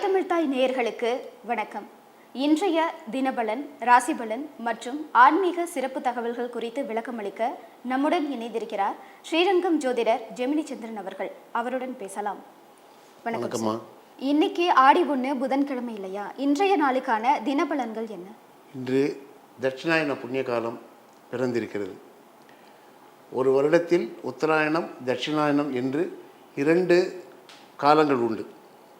தாய் நேயர்களுக்கு வணக்கம். இன்றைய தினபலன் ராசிபலன் மற்றும் ஆன்மீக சிறப்பு தகவல்கள் குறித்து விளக்கமளிக்க நம்முடன் இணைந்திருக்கிறார் ஸ்ரீரங்கம் ஜோதிடர் ஜெமினி சந்திரன் அவர்கள். அவருடன் பேசலாம். வணக்கம். இன்னைக்கு ஆடி ஒன்று புதன்கிழமை இல்லையா? இன்றைய நாளுக்கான தினபலன்கள் என்ன? இன்று தட்சிணாயன புண்ணிய காலம் பிறந்திருக்கிறது. ஒரு வருடத்தில் உத்தராயணம் தட்சிணாயனம் என்று இரண்டு காலங்கள் உண்டு.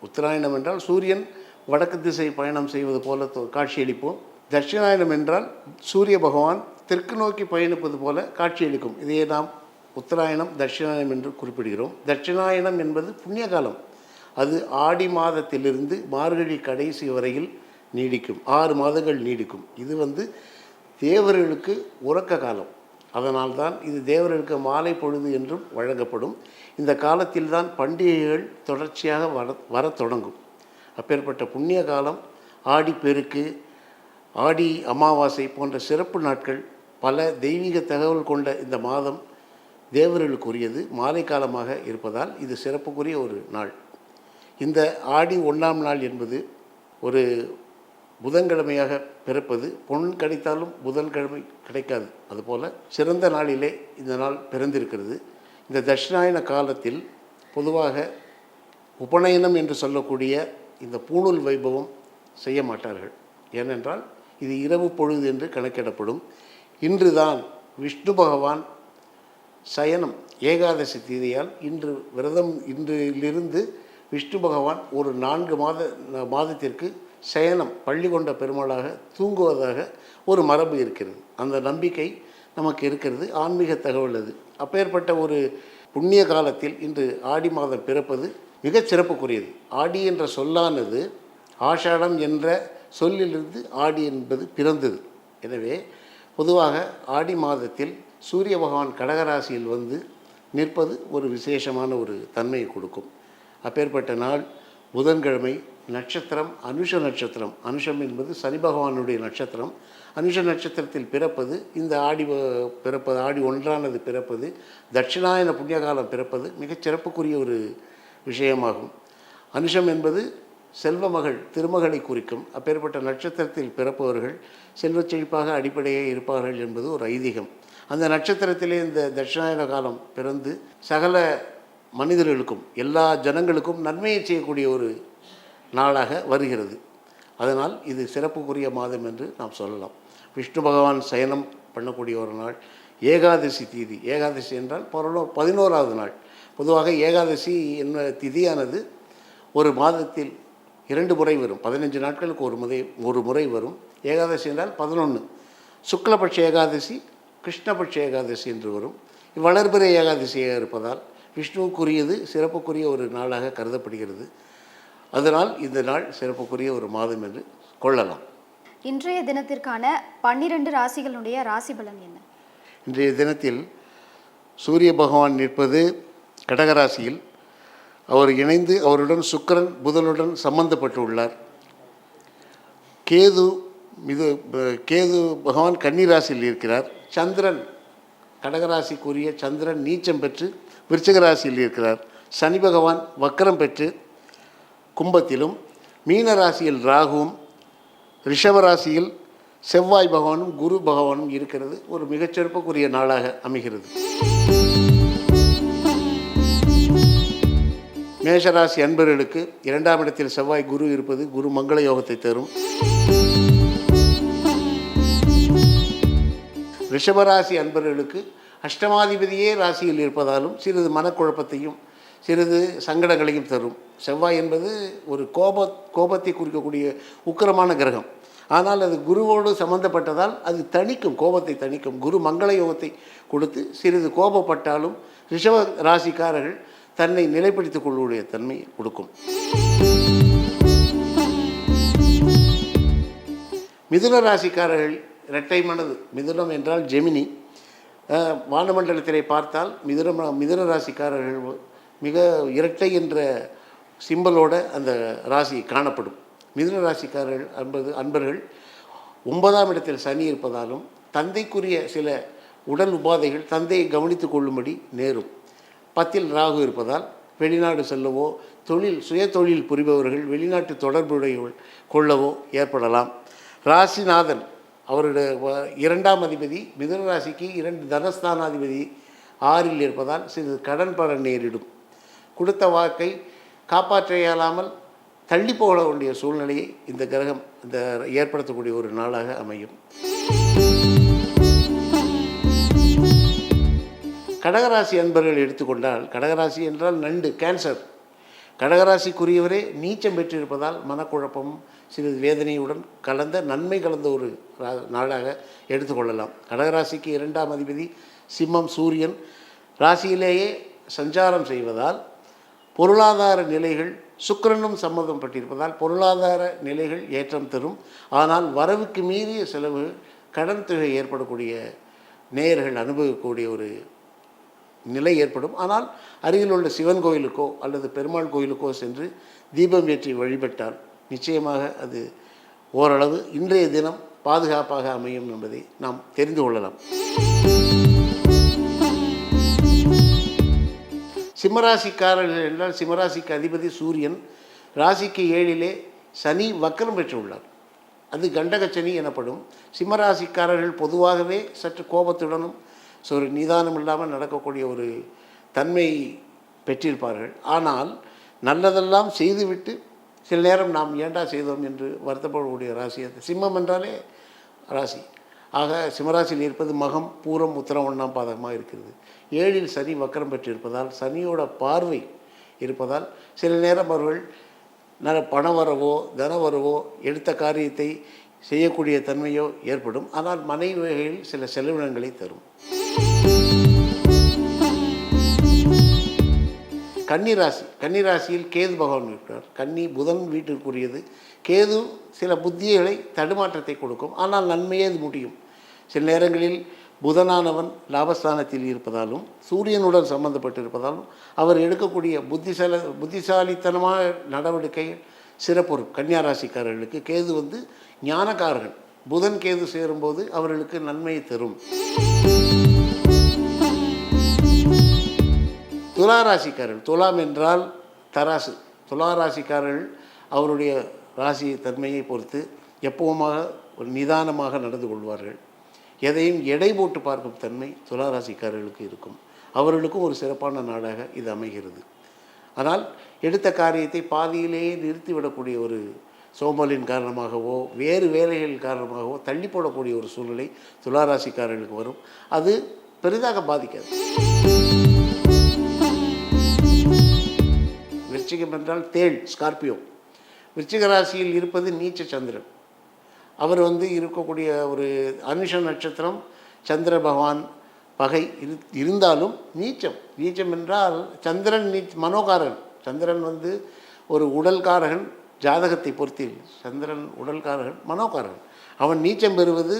உத்தராயணம் என்றால் சூரியன் வடக்கு திசை பயணம் செய்வது போல காட்சியளிப்போம். தட்சிணாயனம் என்றால் சூரிய பகவான் தெற்கு நோக்கி பயணிப்பது போல காட்சியளிக்கும். இதையே நாம் உத்தராயணம் தட்சிணாயனம் என்று குறிப்பிடுகிறோம். தட்சிணாயனம் என்பது புண்ணிய காலம் அது ஆடி மாதத்திலிருந்து மார்கழி கடைசி வரையில் நீடிக்கும். ஆறு மாதங்கள் நீடிக்கும். இது வந்து தேவர்களுக்கு உறக்க காலம் அதனால்தான் இது தேவர்களுக்கு மாலை பொழுது என்றும் வழங்கப்படும். இந்த காலத்தில்தான் பண்டிகைகள் தொடர்ச்சியாக வர வரத் தொடங்கும். அப்பேற்பட்ட புண்ணிய காலம் ஆடி பெருக்கு ஆடி அமாவாசை போன்ற சிறப்பு நாட்கள் பல தெய்வீக தகவல் கொண்ட இந்த மாதம் தேவர்களுக்குரியது. மாலை காலமாக இருப்பதால் இது சிறப்புக்குரிய ஒரு நாள். இந்த ஆடி ஒன்றாம் நாள் என்பது ஒரு புதன்கிழமையாக பிறப்பது பொன் கிடைத்தாலும் புதன்கிழமை கிடைக்காது. அதுபோல் சிறந்த நாளிலே இந்த நாள் பிறந்திருக்கிறது. இந்த தட்சிணாயன காலத்தில் பொதுவாக உபநயனம் என்று சொல்லக்கூடிய இந்த பூணூல் வைபவம் செய்ய மாட்டார்கள். ஏனென்றால் இது இரவு பொழுது என்று கணக்கிடப்படும். இன்றுதான் விஷ்ணு பகவான் சயனம் ஏகாதசி தீதியால் இன்று விரதம் இன்றிலிருந்து விஷ்ணு பகவான் ஒரு நான்கு மாத மாதத்திற்கு சயனம் பள்ளி கொண்ட பெருமாளாக தூங்குவதாக ஒரு மரபு இருக்கிறது. அந்த நம்பிக்கை நமக்கு இருக்கிறது. ஆன்மீக தகவல் அது. அப்பேற்பட்ட ஒரு புண்ணிய காலத்தில் இன்று ஆடி மாதம் பிறப்பது மிகச் சிறப்புக்குரியது. ஆடி என்ற சொல்லானது ஆஷாடம் என்ற சொல்லிலிருந்து ஆடி என்பது பிறந்தது. எனவே பொதுவாக ஆடி மாதத்தில் சூரிய பகவான் கடகராசியில் வந்து நிற்பது ஒரு விசேஷமான ஒரு தன்மையை கொடுக்கும். அப்பேற்பட்ட நாள் புதன்கிழமை நட்சத்திரம் அனுஷ நட்சத்திரம். அனுஷம் என்பது சனி பகவானுடைய நட்சத்திரம். அனுஷ நட்சத்திரத்தில் பிறப்பது இந்த ஆடி வ- பிறப்பது ஆடி ஒன்றானது பிறப்பது தட்சிணாயன புண்ணியகாலம் பிறப்பது மிகச் சிறப்புக்குரிய ஒரு விஷயமாகும். அனுஷம் என்பது செல்வ மகள் திருமகளை குறிக்கும். அப்பேற்பட்ட நட்சத்திரத்தில் பிறப்பவர்கள் செல்வச் செழிப்பாக அடிப்படையே இருப்பார்கள் என்பது ஒரு ஐதீகம். அந்த நட்சத்திரத்திலே இந்த தட்சிணாயன காலம் பிறந்து சகல மனிதர்களுக்கும் எல்லா ஜனங்களுக்கும் நன்மையை செய்யக்கூடிய ஒரு நாளாக வருகிறது. அதனால் இது சிறப்புக்குரிய மாதம் என்று நாம் சொல்லலாம். விஷ்ணு பகவான் சயனம் பண்ணக்கூடிய ஒரு நாள். ஏகாதசி தீதி. ஏகாதசி என்றால் பரலோ பதினோராவது நாள். பொதுவாக ஏகாதசி என்ன திதியானது ஒரு மாதத்தில் இரண்டு முறை வரும். பதினஞ்சு நாட்களுக்கு ஒரு முறை ஒரு முறை வரும். ஏகாதசி என்றால் பதினொன்று சுக்லபட்ச ஏகாதசி கிருஷ்ணபட்ச ஏகாதசி என்று வரும். வளர்பிறை ஏகாதசியாக இருப்பதால் விஷ்ணுவுக்குரியது சிறப்புக்குரிய ஒரு நாளாக கருதப்படுகிறது. அதனால் இந்த நாள் சிறப்புக்குரிய ஒரு மாதம் என்று கொள்ளலாம். இன்றைய தினத்திற்கான பன்னிரண்டு ராசிகளுடைய ராசி பலன் என்ன? இன்றைய தினத்தில் சூரிய பகவான் நிற்பது கடகராசியில் அவர் இணைந்து அவருடன் சுக்கிரன் புதனுடன் சம்பந்தப்பட்டுள்ளார். கேது மிது ப- கேது பகவான் கன்னிராசியில் இருக்கிறார். சந்திரன் கடகராசிக்குரிய சந்திரன் நீச்சம் பெற்று விருச்சிக ராசியில் இருக்கிறார். சனி பகவான் வக்கரம் பெற்று கும்பத்திலும் மீனராசியில் ராகுவும் ரிஷவராசியில் செவ்வாய் பகவானும் குரு பகவானும் இருக்கிறது. ஒரு மிகச்சிறப்புக்குரிய நாளாக அமைகிறது. மேஷராசி அன்பர்களுக்கு இரண்டாம் இடத்தில் செவ்வாய் குரு இருப்பது குரு மங்கள யோகத்தை தரும். ரிஷபராசி அன்பர்களுக்கு அஷ்டமாதிபதியே ராசியில் இருப்பதாலும் சிறிது மனக்குழப்பத்தையும் சிறிது சங்கடங்களையும் தரும். செவ்வாய் என்பது ஒரு கோப கோபத்தை குறிக்கக்கூடிய உக்கிரமான கிரகம். ஆனால் அது குருவோடு சம்பந்தப்பட்டதால் அது தணிக்கும் கோபத்தை தணிக்கும். குரு மங்கள யோகத்தை கொடுத்து சிறிது கோபப்பட்டாலும் ரிஷவ ராசிக்காரர்கள் தன்னை நிலைப்படுத்திக் கொள்ளக்கூடிய தன்மை கொடுக்கும். மிதுன ராசிக்காரர்கள் இரட்டை மனது. மிதுனம் என்றால் ஜெமினி. வானமண்டலத்திலே பார்த்தால் மிதுன மிதுன ராசிக்காரர்கள் மிக இரட்டை என்ற சிம்பலோட அந்த ராசி காணப்படும். மிதுன ராசிக்காரர்கள் அன்பது அன்பர்கள் ஒன்பதாம் இடத்தில் சனி இருப்பதாலும் தந்தைக்குரிய சில உடல் உபாதைகள் தந்தையை கவனித்து கொள்ளும்படி நேரும். பத்தில் ராகு இருப்பதால் வெளிநாடு செல்லவோ தொழில் சுய தொழில் புரிபவர்கள் வெளிநாட்டு தொடர்புடைய கொள்ளவோ ஏற்படலாம். ராசிநாதன் அவருடைய இரண்டாம் அதிபதி மிதுன ராசிக்கு இரண்டு தனஸ்தானாதிபதி ஆறில் இருப்பதால் சிறிது கடன் பட நேரிடும். கொடுத்த வாக்கை காப்பாற்ற இயலாமல் தள்ளி போக வேண்டிய சூழ்நிலையை இந்த கிரகம் இந்த ஏற்படுத்தக்கூடிய ஒரு நாளாக அமையும். கடகராசி அன்பர்கள் எடுத்துக்கொண்டால் கடகராசி என்றால் நண்டு கேன்சர் கடகராசிக்குரியவரே நீச்சம் பெற்றிருப்பதால் மனக்குழப்பம் சிறிது வேதனையுடன் கலந்த நன்மை கலந்த ஒரு நாளாக எடுத்துக்கொள்ளலாம் கடகராசிக்கு இரண்டாம் அதிபதி சிம்மம் சூரியன். ராசியிலேயே சஞ்சாரம் செய்வதால் பொருளாதார நிலைகள் சுக்கிரனும் சம்மதம் பட்டிருப்பதால் பொருளாதார நிலைகள் ஏற்றம் தரும். ஆனால் வரவுக்கு மீறிய செலவு கடன் தொகை ஏற்படக்கூடிய நேயர்கள் அனுபவிக்கக்கூடிய ஒரு நிலை ஏற்படும். ஆனால் அருகில் உள்ள சிவன் கோயிலுக்கோ அல்லது பெருமாள் கோயிலுக்கோ சென்று தீபம் ஏற்றி வழிபட்டால் நிச்சயமாக அது ஓரளவு இன்றைய தினம் பாதுகாப்பாக அமையும் என்பதை நாம் தெரிந்து கொள்ளலாம். சிம்மராசிக்காரர்கள் என்றால் சிம்மராசிக்கு அதிபதி சூரியன் ராசிக்கு ஏழிலே சனி வக்கரம் பெற்றுள்ளார். அது கண்டகச்சனி எனப்படும். சிம்மராசிக்காரர்கள் பொதுவாகவே சற்று கோபத்துடனும் ஸோ ஒரு நிதானம் இல்லாமல் நடக்கக்கூடிய ஒரு தன்மை பெற்றிருப்பார்கள். ஆனால் நல்லதெல்லாம் செய்துவிட்டு சில நேரம் நாம் ஏண்டா செய்தோம் என்று வருத்தப்படக்கூடிய ராசி அது. சிம்மம் என்றாலே ராசி. ஆக சிம்மராசியில் இருப்பது மகம் பூரம் உத்தரம் ஒன்றாம் பாதகமாக இருக்கிறது. ஏழில் சனி வக்கரம் பெற்றிருப்பதால் சனியோட பார்வை இருப்பதால் சில நேரம் அவர்கள் நல்ல பண வரவோ தன வரவோ எடுத்த காரியத்தை செய்யக்கூடிய தன்மையோ ஏற்படும். ஆனால் மனைவி வகையில் சில செலவினங்களை தரும். கன்னிராசி கன்னிராசியில் கேது பகவான் இருக்கிறார். கன்னி புதன் வீட்டிற்குரியது. கேது சில புத்திகளை தடுமாற்றத்தை கொடுக்கும். ஆனால் நன்மையே அது முடியும். சில நேரங்களில் புதனானவன் லாபஸ்தானத்தில் இருப்பதாலும் சூரியனுடன் சம்பந்தப்பட்டிருப்பதாலும் அவர் எடுக்கக்கூடிய புத்திசால புத்திசாலித்தனமான நடவடிக்கை சிறப்பு கன்னியாராசிக்காரர்களுக்கு கேது வந்து ஞானக்காரர்கள். புதன் கேது சேரும்போது அவர்களுக்கு நன்மையை தரும். துளாராசிக்காரர்கள். துலாம் என்றால் தராசு. துலா ராசிக்காரர்கள் அவருடைய ராசி தன்மையை பொறுத்து எப்பவுமாக ஒரு நிதானமாக நடந்து கொள்வார்கள். எதையும் எடை போட்டு பார்க்கும் தன்மை துளாராசிக்காரர்களுக்கு இருக்கும். அவர்களுக்கும் ஒரு சிறப்பான நாடாக இது அமைகிறது. ஆனால் எடுத்த காரியத்தை பாதியிலேயே நிறுத்திவிடக்கூடிய ஒரு சோம்பலின் காரணமாகவோ வேறு வேலைகள் காரணமாகவோ தள்ளி போடக்கூடிய ஒரு சூழ்நிலை துளாராசிக்காரர்களுக்கு வரும். அது பெரிதாக பாதிக்காது. விருச்சிகம் என்றால் தேள் ஸ்கார்பியோ. விருச்சிக ராசியில் இருப்பது நீச்ச சந்திரன். அவர் வந்து இருக்கக்கூடிய ஒரு அனுஷ நட்சத்திரம் சந்திர பகவான் பகை இரு இருந்தாலும் நீச்சம். நீச்சம் என்றால் சந்திரன் நீச் மனோகாரன். சந்திரன் வந்து ஒரு உடல்காரகன் ஜாதகத்தை பொறுத்தில் சந்திரன் உடல்காரகன் மனோகாரகன். அவன் நீச்சம் பெறுவது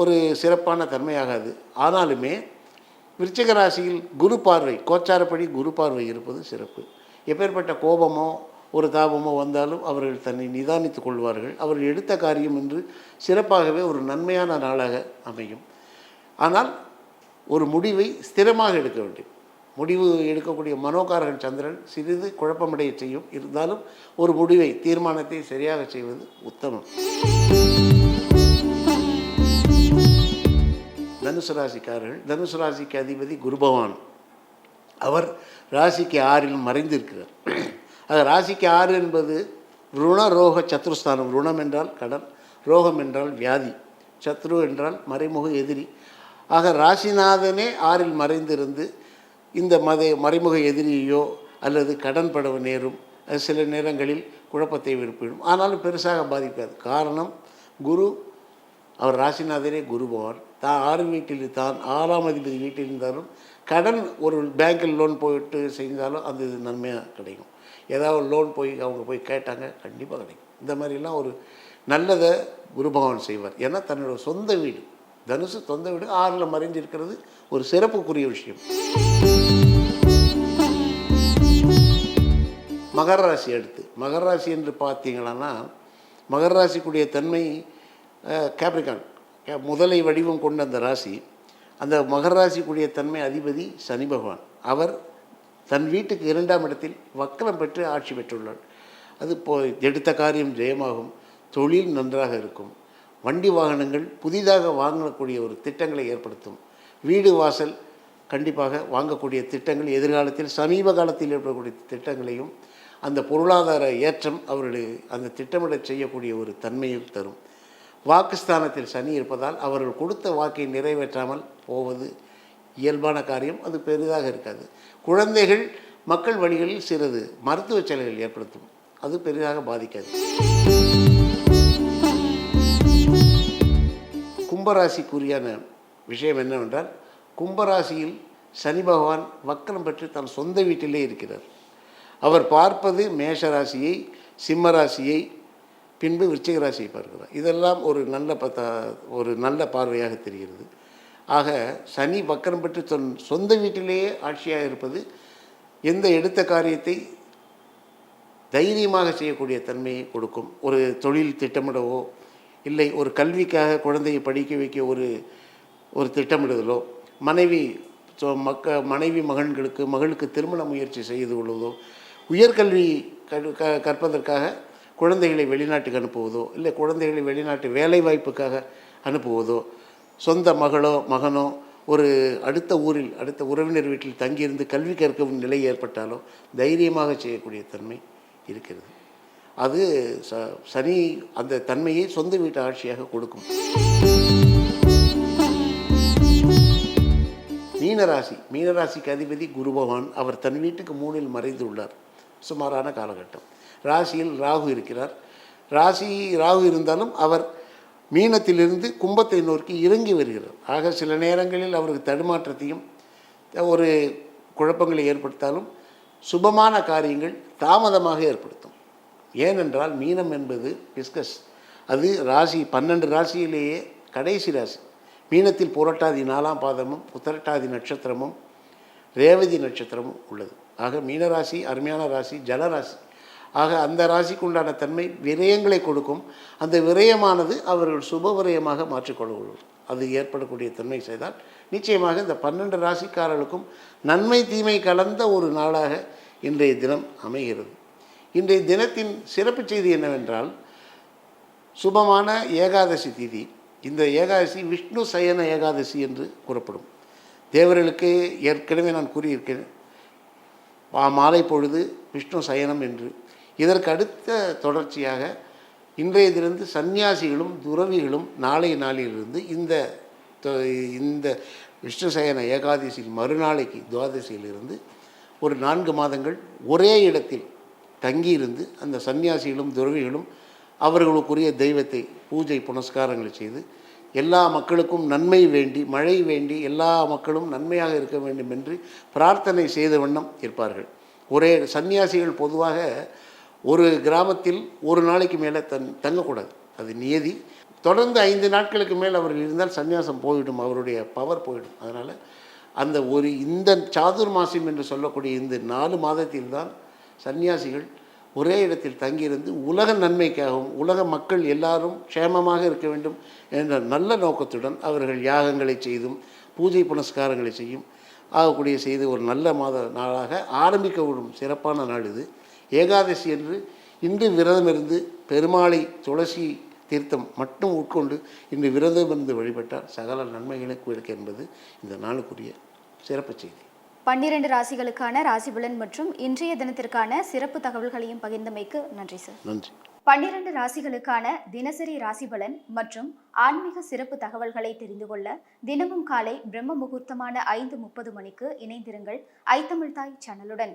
ஒரு சிறப்பான தன்மையாகாது. ஆனாலுமே விருச்சிக ராசியில் குரு பார்வை கோச்சாரப்படி குரு பார்வை இருப்பது சிறப்பு. எப்பேற்பட்ட கோபமோ ஒரு தாபமோ வந்தாலும் அவர்கள் தன்னை நிதானித்துக் கொள்வார்கள். அவர்கள் எடுத்த காரியம் என்று சிறப்பாகவே ஒரு நன்மையான நாளாக அமையும். ஆனால் ஒரு முடிவை ஸ்திரமாக எடுக்க வேண்டும். முடிவு எடுக்கக்கூடிய மனோகாரகன் சந்திரன் சிறிது குழப்பமடைய செய்யும். இருந்தாலும் ஒரு முடிவை தீர்மானத்தை சரியாக செய்வது உத்தமம். தனுசு ராசிக்காரர்கள் தனுசு ராசிக்கு அதிபதி குரு பகவான் அவர் ராசிக்கு ஆறில் மறைந்திருக்கிறார். ஆக ராசிக்கு ஆறு என்பது ருண ரோக சத்ருஸ்தானம். ருணம் என்றால் கடன் ரோகம் என்றால் வியாதி சத்ரு என்றால் மறைமுக எதிரி. ஆக ராசிநாதனே ஆறில் மறைந்திருந்து இந்த மத மறைமுக எதிரியோ அல்லது கடன் படவு நேரும் அது சில நேரங்களில் குழப்பத்தை விருப்பிடும். ஆனாலும் பெருசாக பாதிக்காது. காரணம் குரு அவர் ராசிநாதரே குரு பகவான் தான் ஆறு வீட்டில் தான் ஆறாம் அதிபதி வீட்டில் இருந்தாலும் கடன் ஒரு பேங்க்கில் லோன் போயிட்டு செஞ்சாலும் அது இது நன்மையாக கிடைக்கும். ஏதாவது லோன் போய் அவங்க போய் கேட்டாங்க கண்டிப்பாக கிடைக்கும். இந்த மாதிரிலாம் ஒரு நல்லதை குருபகவான் செய்வார். ஏன்னா தன்னோட சொந்த வீடு தனுசு சொந்த வீடு ஆறில் மறைஞ்சிருக்கிறது ஒரு சிறப்புக்குரிய விஷயம். மகர ராசி அடுத்து. மகர ராசி என்று பார்த்தீங்கன்னா மகர ராசிக்குடைய தன்மை கேப்ரிகான் முதலை வடிவம் கொண்ட அந்த ராசி அந்த மகர ராசிக்குடைய தன்மை அதிபதி சனி பகவான். அவர் தன் வீட்டுக்கு இரண்டாம் இடத்தில் வக்கரம் பெற்று ஆட்சி பெற்றுள்ளார் அது போ எடுத்த காரியம் ஜெயமாகும். தொழில் நன்றாக இருக்கும். வண்டி வாகனங்கள் புதிதாக வாங்கக்கூடிய ஒரு திட்டங்களை ஏற்படுத்தும். வீடு வாசல் கண்டிப்பாக வாங்கக்கூடிய திட்டங்கள் எதிர்காலத்தில் சமீப காலத்தில் ஏற்படக்கூடிய திட்டங்களையும் அந்த பொருளாதார ஏற்றம் அவர்களுக்கு அந்த திட்டமிட செய்யக்கூடிய ஒரு தன்மையும் தரும். வாக்குஸ்தானத்தில் சனி இருப்பதால் அவர்கள் கொடுத்த வாக்கை நிறைவேற்றாமல் போவது இயல்பான காரியம் அது பெரிதாக இருக்காது. குழந்தைகள் மக்கள் வழிகளில் சிறிது மருத்துவ செலவுகள் ஏற்படுத்தும். அது பெரிதாக பாதிக்காது. கும்பராசிக்குரியான விஷயம் என்னவென்றால் கும்பராசியில் சனி பகவான் வக்கரம் பெற்று தன் சொந்த வீட்டிலே இருக்கிறார். அவர் பார்ப்பது மேஷ ராசியை சிம்ம ராசியை பின்பு விருச்சிக ராசியை பார்க்கிறார். இதெல்லாம் ஒரு நல்ல பத்த ஒரு நல்ல பார்வையாக தெரிகிறது. ஆக சனி வக்கரம் பெற்று தன் சொந்த வீட்டிலேயே ஆட்சியாக இருப்பது எந்த எடுத்த காரியத்தை தைரியமாக செய்யக்கூடிய தன்மையை கொடுக்கும். ஒரு தொழில் திட்டமிடவோ இல்லை ஒரு கல்விக்காக குழந்தையை படிக்க வைக்க ஒரு ஒரு திட்டமிடுதலோ மனைவி சொ- மக்க மனைவி மகன்களுக்கு மகளுக்கு திருமண முயற்சி செய்து கொள்வதோ உயர்கல்வி க கற்பதற்காக குழந்தைகளை வெளிநாட்டுக்கு அனுப்புவதோ இல்லை குழந்தைகளை வெளிநாட்டு வேலை வாய்ப்புக்காக அனுப்புவதோ சொந்த மகளோ மகனோ ஒரு அடுத்த ஊரில் அடுத்த உறவினர் வீட்டில் தங்கியிருந்து கல்வி கற்கவும் நிலை ஏற்பட்டாலோ தைரியமாக செய்யக்கூடிய தன்மை இருக்கிறது. அது ச சனி அந்த தன்மையை சொந்த வீட்டு ஆட்சியாக கொடுக்கும். மீனராசி மீனராசிக்கு அதிபதி குரு பகவான் அவர் தன் வீட்டுக்கு மூணில் மறைந்து உள்ளார் சுமாரான காலகட்டம். ராசியில் ராகு இருக்கிறார். ராசி ராகு இருந்தாலும் அவர் மீனத்திலிருந்து கும்பத்தை நோக்கி இறங்கி வருகிறார் ஆக சில நேரங்களில் அவருக்கு தடுமாற்றத்தையும் ஒரு குழப்பங்களை ஏற்படுத்தாலும் சுபமான காரியங்கள் தாமதமாக ஏற்படுத்தும். ஏனென்றால் மீனம் என்பது பிஸ்கஸ். அது ராசி பன்னெண்டு ராசியிலேயே கடைசி ராசி. மீனத்தில் புரட்டாதி நாலாம் பாதமும் உத்தரட்டாதி நட்சத்திரமும் ரேவதி நட்சத்திரமும் உள்ளது. ஆக மீனராசி அருமையான ராசி ஜலராசி. ஆக அந்த ராசிக்கு உண்டான தன்மை விரயங்களை கொடுக்கும். அந்த விரயமானது அவர்கள் சுப விரயமாக மாற்றிக்கொள்ளும் அது ஏற்படக்கூடிய தன்மை செய்தால் நிச்சயமாக இந்த பன்னெண்டு ராசிக்காரர்களுக்கும் நன்மை தீமை கலந்த ஒரு நாளாக இன்றைய தினம் அமைகிறது. இன்றைய தினத்தின் சிறப்பு செய்தி என்னவென்றால் சுபமான ஏகாதசி திதி. இந்த ஏகாதசி விஷ்ணு சயன ஏகாதசி என்று கூறப்படும். தேவர்களுக்கு ஏற்கனவே நான் கூறியிருக்கேன் மாலை பொழுது விஷ்ணு சயனம் என்று. இதற்கு அடுத்த தொடர்ச்சியாக இன்றைய தினந்து சந்நியாசிகளும் துறவிகளும் நாளை நாளிலிருந்து இந்த இந்த விஷ்ணு சயன ஏகாதசியின் மறுநாளைக்கு துவாதசியிலிருந்து ஒரு நான்கு மாதங்கள் ஒரே இடத்தில் தங்கியிருந்து அந்த சந்நியாசிகளும் துறவிகளும் அவர்களுக்குரிய தெய்வத்தை பூஜை புனஸ்காரங்களை செய்து எல்லா மக்களுக்கும் நன்மை வேண்டி மழை வேண்டி எல்லா மக்களும் நன்மையாக இருக்க வேண்டும் என்று பிரார்த்தனை செய்த வண்ணம் இருப்பார்கள். ஒரே சன்னியாசிகள் பொதுவாக ஒரு கிராமத்தில் ஒரு நாளைக்கு மேலே தன் தங்கக்கூடாது. அது நியதி. தொடர்ந்து ஐந்து நாட்களுக்கு மேல் அவர்கள் இருந்தால் சந்நியாசம் போய்விடும் அவருடைய பவர் போயிடும். அதனால் அந்த ஒரு இந்த சாதுர் மாசம் என்று சொல்லக்கூடிய இந்த நாலு மாதத்தில் தான் சன்னியாசிகள் ஒரே இடத்தில் தங்கியிருந்து உலக நன்மைக்காகவும் உலக மக்கள் எல்லாரும் க்ஷேமமாக இருக்க வேண்டும் என்ற நல்ல நோக்கத்துடன் அவர்கள் யாகங்களை செய்தும் பூஜை புனஸ்காரங்களை செய்யும் ஆகக்கூடிய செய்து ஒரு நல்ல மாத நாளாக ஆரம்பிக்க விடும் சிறப்பான நாள் இது. ஏகாதசி என்று இன்று விரதம் இருந்து பெருமாளை துளசி தீர்த்தம் மட்டும் உட்கொண்டு இன்று விரதம் இருந்து வழிபட்டால் சகல நன்மைகளை கொடுக்க என்பது இந்த நாளுக்குரிய சிறப்பு செய்தி. பன்னிரண்டு ராசிகளுக்கான ராசிபலன் மற்றும் இன்றைய தினத்திற்கான சிறப்பு தகவல்களையும் பகிர்ந்தமைக்கு நன்றி சார். நன்றி. பன்னிரண்டு ராசிகளுக்கான தினசரி ராசிபலன் மற்றும் ஆன்மீக சிறப்பு தகவல்களை தெரிந்து கொள்ள தினமும் காலை பிரம்ம முகூர்த்தமான ஐந்து முப்பது மணிக்கு இணைந்திருங்கள் ஐத்தமிழ் தாய் சேனலுடன்.